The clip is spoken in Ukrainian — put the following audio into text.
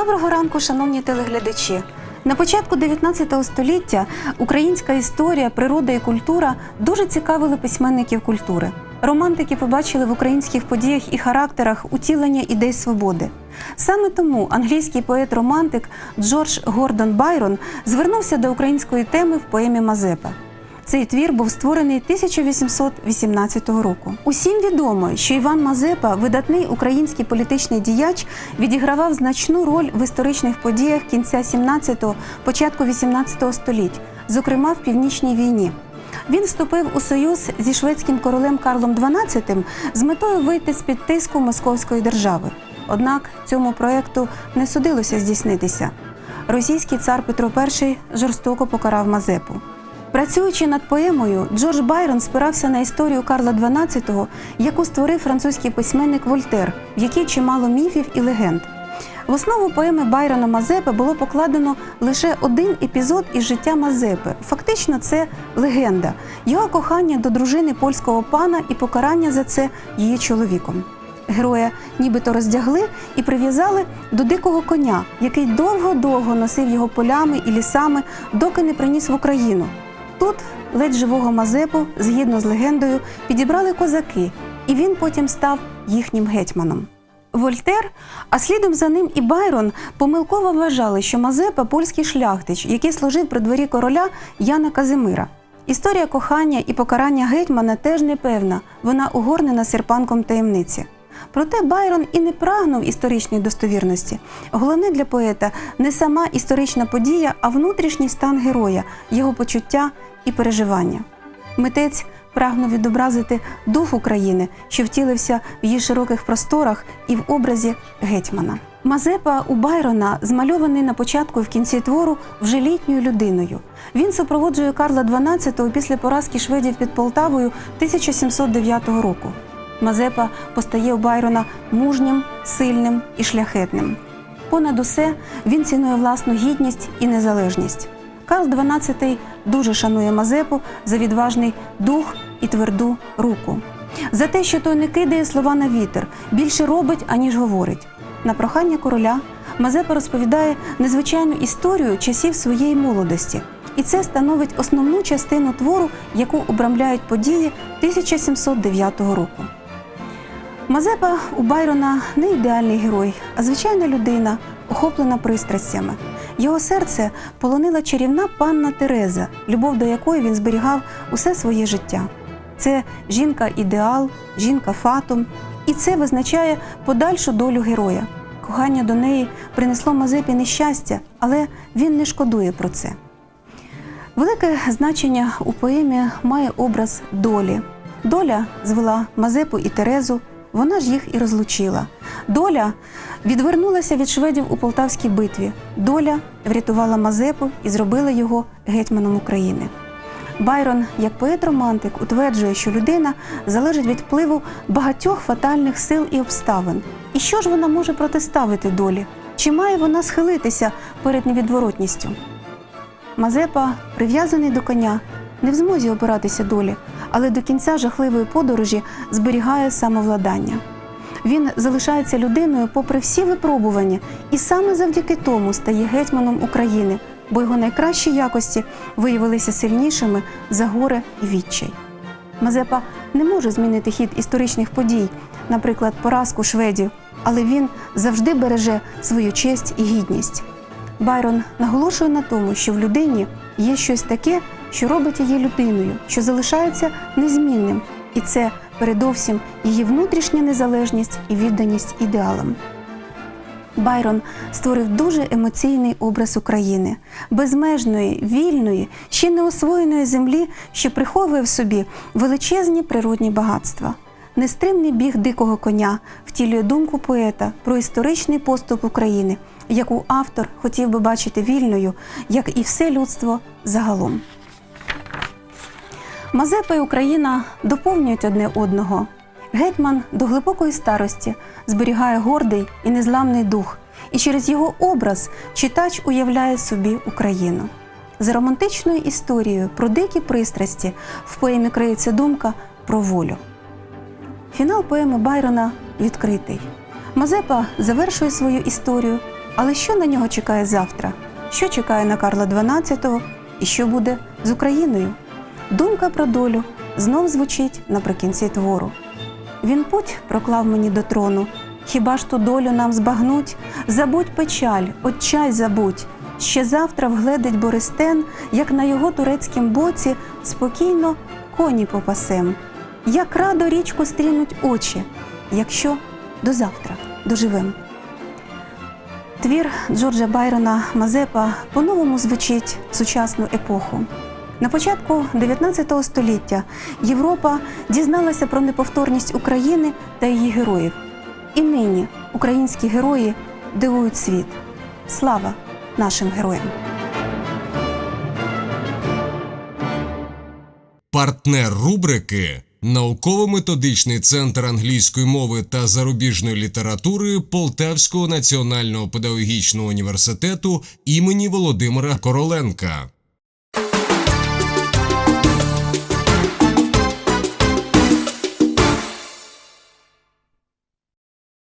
Доброго ранку, шановні телеглядачі. На початку 19 століття українська історія, природа і культура дуже цікавили письменників культури. Романтики побачили в українських подіях і характерах утілення ідей свободи. Саме тому англійський поет-романтик Джордж Гордон Байрон звернувся до української теми в поемі Мазепа. Цей твір був створений 1818 року. Усім відомо, що Іван Мазепа, видатний український політичний діяч, відігравав значну роль в історичних подіях кінця 17-го, початку 18 століть, зокрема в північній війні. Він вступив у союз зі шведським королем Карлом XII з метою вийти з під тиску московської держави. Однак цьому проекту не судилося здійснитися. Російський цар Петро І жорстоко покарав Мазепу. Працюючи над поемою, Джордж Байрон спирався на історію Карла XII, яку створив французький письменник Вольтер, в якій чимало міфів і легенд. В основу поеми Байрона Мазепи було покладено лише один епізод із життя Мазепи. Фактично, це легенда, його кохання до дружини польського пана і покарання за це її чоловіком. Героя нібито роздягли і прив'язали до дикого коня, який довго-довго носив його полями і лісами, доки не приніс в Україну. Тут ледь живого Мазепу, згідно з легендою, підібрали козаки, і він потім став їхнім гетьманом. Вольтер, а слідом за ним і Байрон помилково вважали, що Мазепа польський шляхтич, який служив при дворі короля Яна Казимира. Історія кохання і покарання гетьмана теж непевна, вона угорнена серпанком таємниці. Проте Байрон і не прагнув історичної достовірності. Головне для поета не сама історична подія, а внутрішній стан героя, його почуття і переживання. Митець прагнув відобразити дух України, що втілився в її широких просторах і в образі гетьмана. Мазепа у Байрона змальований на початку і в кінці твору вже літньою людиною. Він супроводжує Карла XII після поразки шведів під Полтавою 1709 року. Мазепа постає у Байрона мужнім, сильним і шляхетним. Понад усе він цінує власну гідність і незалежність. Карл XII дуже шанує Мазепу за відважний дух і тверду руку, за те, що той не кидає слова на вітер, більше робить, аніж говорить. На прохання короля Мазепа розповідає незвичайну історію часів своєї молодості, і це становить основну частину твору, яку обрамляють події 1709 року. Мазепа у Байрона не ідеальний герой, а звичайна людина, охоплена пристрастями. Його серце полонила чарівна панна Тереза, любов до якої він зберігав усе своє життя. Це жінка-ідеал, жінка-фатум, і це визначає подальшу долю героя. Кохання до неї принесло Мазепі нещастя, але він не шкодує про це. Велике значення у поемі має образ долі. Доля звела Мазепу і Терезу, вона ж їх і розлучила. Доля відвернулася від шведів у Полтавській битві. Доля врятувала Мазепу і зробила його гетьманом України. Байрон, як поет-романтик, утверджує, що людина залежить від впливу багатьох фатальних сил і обставин. І що ж вона може протиставити долі? Чи має вона схилитися перед невідворотністю? Мазепа, прив'язаний до коня, не в змозі опиратися долі, але до кінця жахливої подорожі зберігає самовладання. Він залишається людиною попри всі випробування, і саме завдяки тому стає гетьманом України, бо його найкращі якості виявилися сильнішими за горе і відчай. Мазепа не може змінити хід історичних подій, наприклад, поразку шведів, але він завжди береже свою честь і гідність. Байрон наголошує на тому, що в людині є щось таке, що робить її людиною, що залишається незмінним, і це передовсім її внутрішня незалежність і відданість ідеалам. Байрон створив дуже емоційний образ України, безмежної, вільної, ще не освоєної землі, що приховує в собі величезні природні багатства. Нестримний біг дикого коня втілює думку поета про історичний поступ України, яку автор хотів би бачити вільною, як і все людство загалом. Мазепа і Україна доповнюють одне одного. Гетьман до глибокої старості зберігає гордий і незламний дух, і через його образ читач уявляє собі Україну. За романтичною історією про дикі пристрасті в поемі криється думка про волю. Фінал поеми Байрона відкритий. Мазепа завершує свою історію Але що на нього чекає завтра? Що чекає на Карла XII і що буде з Україною? Думка про долю знов звучить наприкінці твору. Він путь проклав мені до трону. Хіба ж ту долю нам збагнуть? Забудь печаль, отчай забудь. Ще завтра вгледить Бористен, як на його турецькім боці спокійно коні попасем. Як радо річку стрінуть очі, якщо до завтра доживем. Твір Джорджа Байрона Мазепа по-новому звучить в сучасну епоху. На початку 19 століття Європа дізналася про неповторність України та її героїв. І нині українські герої дивують світ. Слава нашим героям! Партнер рубрики Науково-методичний центр англійської мови та зарубіжної літератури Полтавського національного педагогічного університету імені Володимира Короленка.